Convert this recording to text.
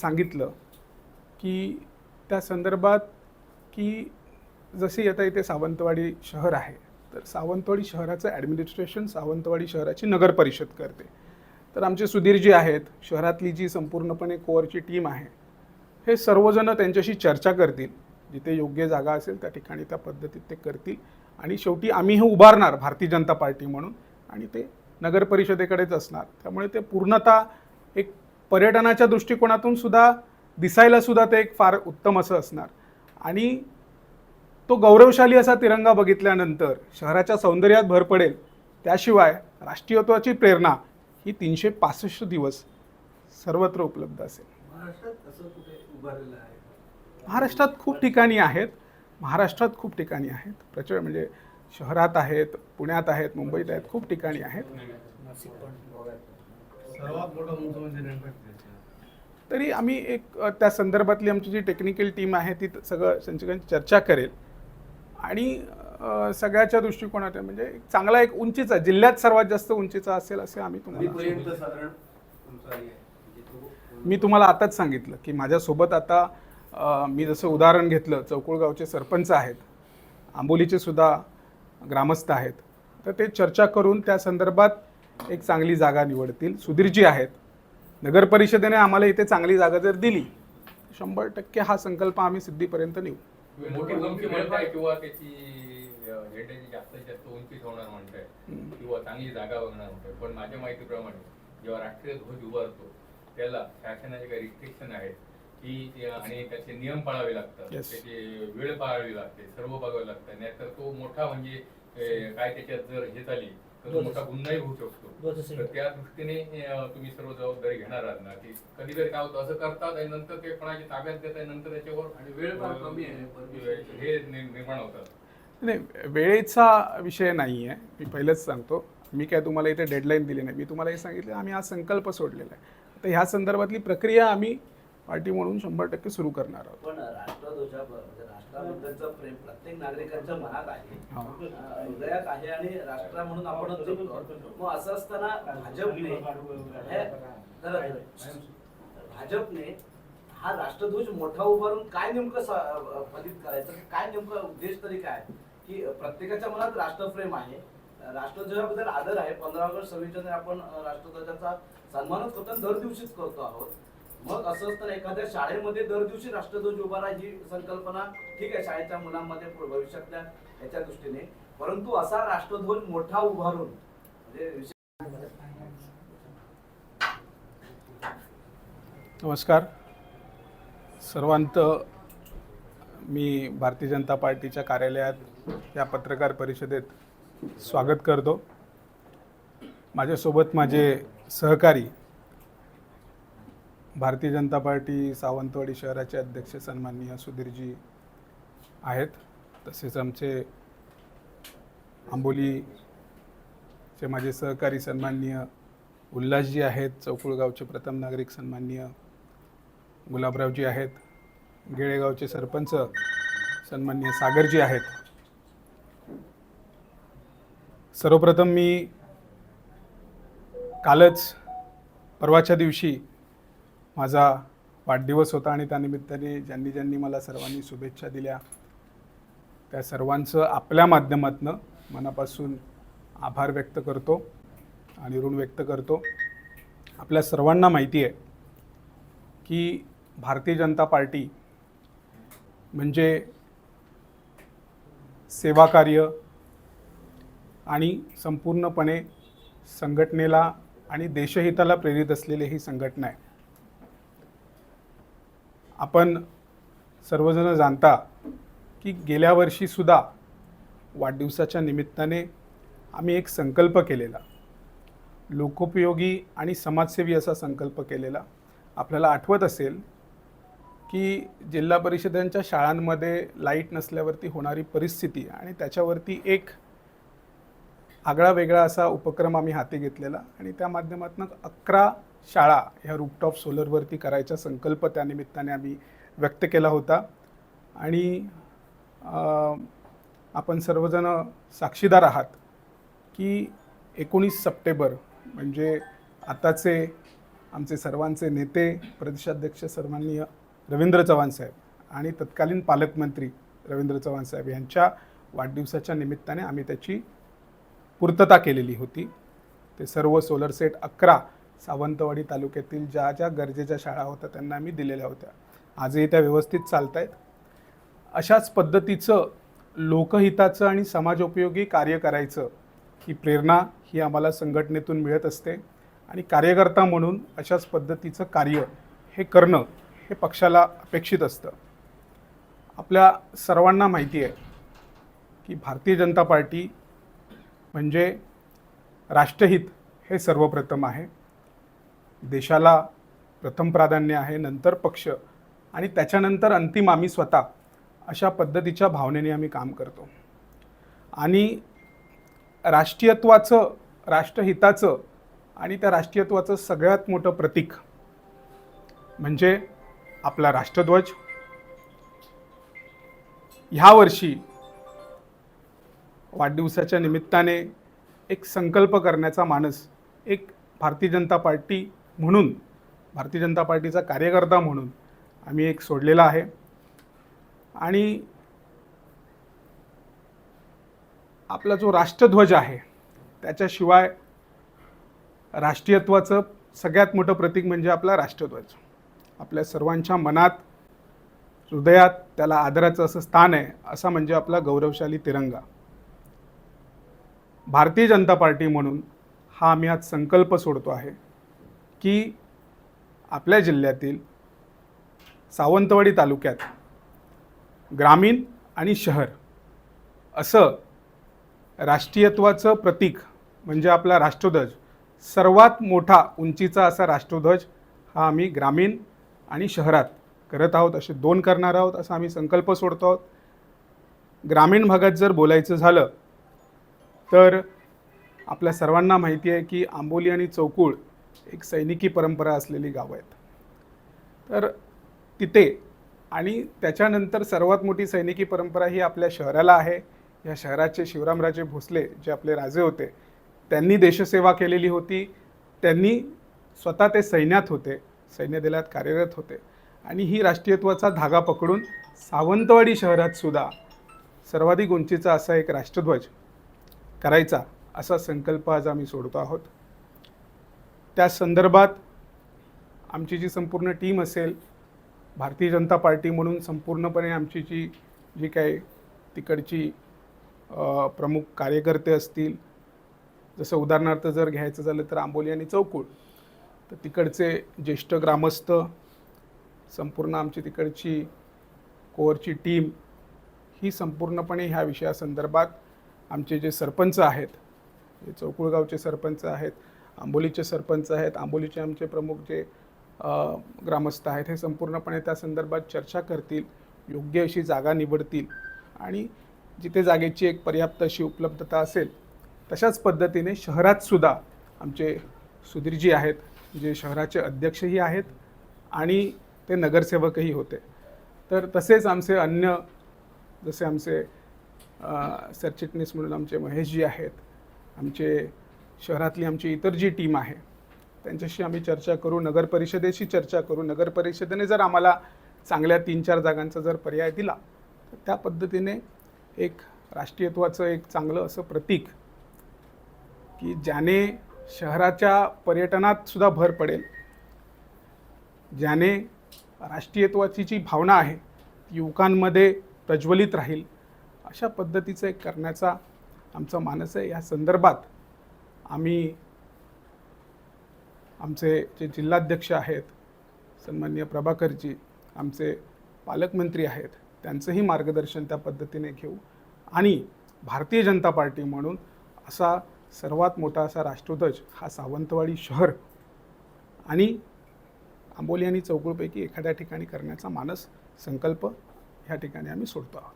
सांगितलं की त्या संदर्भात की जसे आता इथे सावंतवाडी शहर आहे तर सावंतवाडी शहराचं ॲडमिनिस्ट्रेशन सावंतवाडी शहराची नगर परिषद करते. तर आमचे सुधीर जी आहेत शहरातली जी संपूर्णपणे कोअरची टीम आहे हे सर्वजण त्यांच्याशी चर्चा करतील. जिथे योग्य जागा असेल त्या ठिकाणी त्या पद्धतीत ते करतील. आणि शेवटी आम्ही हे उभारणार भारतीय जनता पार्टी म्हणून. आणि ते नगर परिषदेकडेच असणार. त्यामुळे ते पूर्णतः एक पर्यटनाच्या दृष्टिकोनातून सुद्धा दिसायला सुद्धा ते एक फार उत्तम असं असणार. आणि तो गौरवशाली असा तिरंगा बघितल्यानंतर शहराच्या सौंदर्यात भर पडेल त्याशिवाय राष्ट्रीयत्वाची प्रेरणा ही तीनशे पासष्ट दिवस सर्वत्र उपलब्ध असेल. महाराष्ट्रात खूप ठिकाणी आहेत. महाराष्ट्रात खूप ठिकाणी आहेत. प्रचंड म्हणजे शहरात आहेत पुण्यात आहेत मुंबईत आहेत खूप ठिकाणी आहेत. सर्वात मोठं उंच म्हणजे. तरी आम्ही एक त्या संदर्भातली आमची जी टेक्निकल टीम आहे ती सगळं संचालकांची चर्चा करेल आणि सगळ्याच्या दृष्टिकोनात म्हणजे एक चांगला एक उंचीचा जिल्ह्यात सर्वात जास्त उंचीचा असेल असे आम्ही तुम्हाला आहे? म्हणजे मी तुम्हाला आताच सांगितलं की माझ्यासोबत आता मी जसं उदाहरण घेतलं चौकुळगावचे सरपंच आहेत आंबोलीचे सुद्धा ग्रामस्थ आहेत तर ते चर्चा करून त्या संदर्भात एक चांगली जागा निवडतील. सुधीरजी आहेत. नगर परिषदेने आम्हाला इथे चांगली जागा जर दिली शंभर टक्के हा संकल्प आम्ही सिद्धीपर्यंत नेऊ. मोठी म्हणताय किंवा त्याची झेंड्याची जास्तीत जास्त उंची ठेवणार म्हणताय हम्म. किंवा चांगली जागा बघणार म्हणताय. पण माझ्या माहितीप्रमाणे जेव्हा राष्ट्रीय ध्वज उभारतो त्याला शासनाचे काही रिस्ट्रिक्शन आहेत की ते- आणि त्याचे नियम पाळावे लागतात. त्याची वेळ पाळावी लागते सर्व बघावं लागतं नाहीतर तो मोठा म्हणजे काय त्याच्यात जर हे झाली तर तो मोठा गुन्हाही होऊ शकतो. तर त्या दृष्टीने तुम्ही सर्व जबाबदारी घेणार आहात ना की कधी कधी काय होतं असं करतात आणि नंतर ते कोणाची ताब्यात देतात नंतर त्याच्यावर आणि वेळ फार कमी आहे. हे निर्माण होतात. नाही वेळेचा विषय नाही आहे मी पहिलेच सांगतो. मी काय तुम्हाला इथे डेडलाईन दिली नाही. मी तुम्हाला हे सांगितलं आम्ही हा संकल्प सोडलेला आहे. तर ह्या संदर्भातली प्रक्रिया आम्ही पार्टी म्हणून शंभर टक्के सुरू करणार आहोत. पण राष्ट्रध्वजा राष्ट्राबद्दलचं प्रेम प्रत्येक नागरिकांच्या मनात आहे. हृदयात आहे आणि राष्ट्र म्हणून आपण मग असं असताना भाजपने हे भाजपने हा राष्ट्रध्वज मोठा उभारून काय नेमकं फलित करायचं? काय नेमकं उद्देश तरी काय? की प्रत्येकाच्या मनात राष्ट्रप्रेम आहे. राष्ट्रध्वजाबद्दल आदर आहे. पंधरा ऑगस्ट सव्वीस जानेवारी आपण राष्ट्रध्वजाचा सन्मानच करतो दर दिवशीच करतो आहोत. मग असं असताना एखाद्या शाळेमध्ये दर दिवशी राष्ट्रध्वज उभारा ही संकल्पना ठीक आहे शाळेच्या मुलांमध्ये भविष्यातल्या याच्या दृष्टीने. परंतु असा राष्ट्रध्वज मोठा उभारून म्हणजे नमस्कार. सर्वांत मी भारतीय जनता पार्टीच्या कार्यालयात या पत्रकार परिषदेत स्वागत करतो. माझ्यासोबत माझे सहकारी भारतीय जनता पार्टी सावंतवाडी शहराचे अध्यक्ष सन्माननीय सुधीरजी आहेत. तसेच आमचे आंबोलीचे माझे सहकारी सन्माननीय उल्हासजी आहेत. चौकुळगावचे प्रथम नागरिक सन्माननीय गुलाबरावजी आहेत. गेळेगावचे सरपंच सन्माननीय सागरजी आहेत. सर्वप्रथम मी कालच परवाच्या दिवशी माझा वाढदिवस होता आणि त्यानिमित्ताने ज्यांनी ज्यांनी मला सर्वांनी शुभेच्छा दिल्या त्या सर्वांचं आपल्या माध्यमातनं मनापासून आभार व्यक्त करतो आणि ऋण व्यक्त करतो. आपल्या सर्वांना माहिती आहे की भारतीय जनता पार्टी म्हणजे सेवाकार्य आणि संपूर्णपणे संघटनेला आणि देशहिताला प्रेरित असलेली ही संघटना आहे. आपण सर्वजण जाणता की गेल्या वर्षीसुद्धा वाढदिवसाच्या निमित्ताने आम्ही एक संकल्प केलेला. लोकोपयोगी आणि समाजसेवी असा संकल्प केलेला. आपल्याला आठवत असेल की जिल्हा परिषदांच्या शाळांमध्ये लाइट नसल्यावरती होणारी परिस्थिती आणि त्याच्यावरती एक आगळा वेगळा असा उपक्रम आम्ही हाती घेतलेला आणि त्या माध्यमातून अकरा शाळा ह्या रूपटॉप सोलरवरती करायचा संकल्प त्यानिमित्ताने आम्ही व्यक्त केला होता. आणि आपण सर्वजण साक्षीदार आहात की एकोणीस सप्टेंबर म्हणजे आताचे आमचे सर्वांचे नेते प्रदेशाध्यक्ष सन्माननीय रवींद्र चव्हाण साहेब आणि तत्कालीन पालकमंत्री रवींद्र चव्हाण साहेब यांच्या वाढदिवसाच्या निमित्ताने आम्ही त्याची पूर्तता केलेली होती. ते सर्व सोलर सेट अकरा सावंतवाडी तालुक्यातील ज्या ज्या गरजेच्या शाळा होत्या त्यांना आम्ही दिलेल्या होत्या. आजही त्या व्यवस्थित चालत आहेत अशाच पद्धतीचं लोकहिताचं आणि समाजोपयोगी कार्य करायचं ही प्रेरणा ही आम्हाला संघटनेतून मिळत असते. आणि कार्यकर्ता म्हणून अशाच पद्धतीचं कार्य हे करणं हे पक्षाला अपेक्षित असतं. आपल्या सर्वांना माहिती आहे की भारतीय जनता पार्टी म्हणजे राष्ट्रहित हे सर्वप्रथम आहे. देशाला प्रथम प्राधान्य आहे नंतर पक्ष आणि त्याच्यानंतर अंतिम आम्ही स्वतः अशा पद्धतीच्या भावनेने आम्ही काम करतो. आणि राष्ट्रीयत्वाचं राष्ट्रहिताचं आणि त्या राष्ट्रीयत्वाचं सगळ्यात मोठं प्रतीक म्हणजे आपला राष्ट्रध्वज. ह्या वर्षी वाढदिवसाच्या निमित्ताने एक संकल्प करण्याचा मानस एक भारतीय जनता पार्टी म्हणून भारतीय जनता पार्टीचा कार्यकर्ता म्हणून आम्ही एक सोडलेला आहे. आणि आपला जो राष्ट्रध्वज आहे त्याच्याशिवाय राष्ट्रीयत्वाचं सगळ्यात मोठं प्रतीक म्हणजे आपला राष्ट्रध्वज. आपल्या सर्वांच्या मनात हृदयात त्याला आदराचं असं स्थान आहे असा म्हणजे आपला गौरवशाली तिरंगा. भारतीय जनता पार्टी म्हणून हा आम्ही आज संकल्प सोडतो आहे. की आपल्या जिल्ह्यातील सावंतवाडी तालुक्यात ग्रामीण आणि शहर असं राष्ट्रीयत्वाचं प्रतीक म्हणजे आपला राष्ट्रध्वज सर्वात मोठा उंचीचा असा राष्ट्रध्वज हा आम्ही ग्रामीण आणि शहरात करत आहोत. असे दोन करणार आहोत असा आम्ही संकल्प सोडतो आहोत. ग्रामीण भागात जर बोलायचं झालं तर आपल्या सर्वांना माहिती आहे की आंबोली आणि चौकूळ एक सैनिकी परंपरा असलेली गावं आहेत. तर तिथे आणि त्याच्यानंतर सर्वात मोठी सैनिकी परंपरा ही आपल्या शहराला आहे. या शहराचे शिवरामराजे भोसले जे आपले राजे होते त्यांनी देशसेवा केलेली होती. त्यांनी स्वतः ते सैन्यात होते सैन्य दलात कार्यरत होते. आणि ही राष्ट्रीयत्वाचा धागा पकडून सावंतवाडी शहरात सुद्धा सर्वाधिक उंचीचा असा एक राष्ट्रध्वज करायचा असा संकल्प आज आम्ही सोडतो आहोत. त्या संदर्भात आमची जी संपूर्ण टीम असेल भारतीय जनता पार्टी म्हणून संपूर्णपणे आमची जी जी काही तिकडची प्रमुख कार्यकर्ते असतील जसं उदाहरणार्थ जर घ्यायचं झालं तर आंबोली आणि चौकुळ तर तिकडचे ज्येष्ठ ग्रामस्थ संपूर्ण आमची तिकडची कोअरची टीम ही संपूर्णपणे ह्या विषयासंदर्भात आमचे जे सरपंच आहेत जे चौकुळगावचे सरपंच आहेत आंबोलीचे सरपंच आहेत आंबोलीचे आमचे प्रमुख जे ग्रामस्थ आहेत हे संपूर्णपणे त्या संदर्भात चर्चा करतील योग्य अशी जागा निवडतील आणि जिथे जागेची एक पर्याप्त अशी उपलब्धता असेल तशाच पद्धतीने शहरातसुद्धा आमचे सुधीरजी आहेत जे शहराचे अध्यक्षही आहेत आणि ते नगरसेवकही होते. तर तसेच आमचे अन्य जसे आमचे सरचिटणीस म्हणून आमचे महेशजी आहेत आमचे शहरातली आमची इतर जी टीम आहे त्यांच्याशी आम्ही चर्चा करू नगर परिषदेशी चर्चा करू. नगर परिषदेने जर आम्हाला चांगल्या तीन चार जागांचा जर पर्याय दिला तर त्या पद्धतीने एक राष्ट्रीयत्वाचं एक चांगलं असं प्रतीक की ज्याने शहराच्या पर्यटनात सुद्धा भर पडेल ज्याने राष्ट्रीयत्वाची जी भावना आहे ती युवकांमध्ये प्रज्वलित राहील अशा पद्धतीचं एक करण्याचा आमचा मानस आहे. या संदर्भात आम्ही आमचे जे जिल्हाध्यक्ष आहेत सन्मान्य प्रभाकरजी आमचे पालकमंत्री आहेत त्यांचंही मार्गदर्शन त्या पद्धतीने घेऊ. आणि भारतीय जनता पार्टी म्हणून असा सर्वात मोठा असा राष्ट्रध्वज हा सावंतवाडी शहर आणि आंबोली आणि चौकुळपैकी एखाद्या ठिकाणी करण्याचा मानस संकल्प ह्या ठिकाणी आम्ही सोडतो आहोत.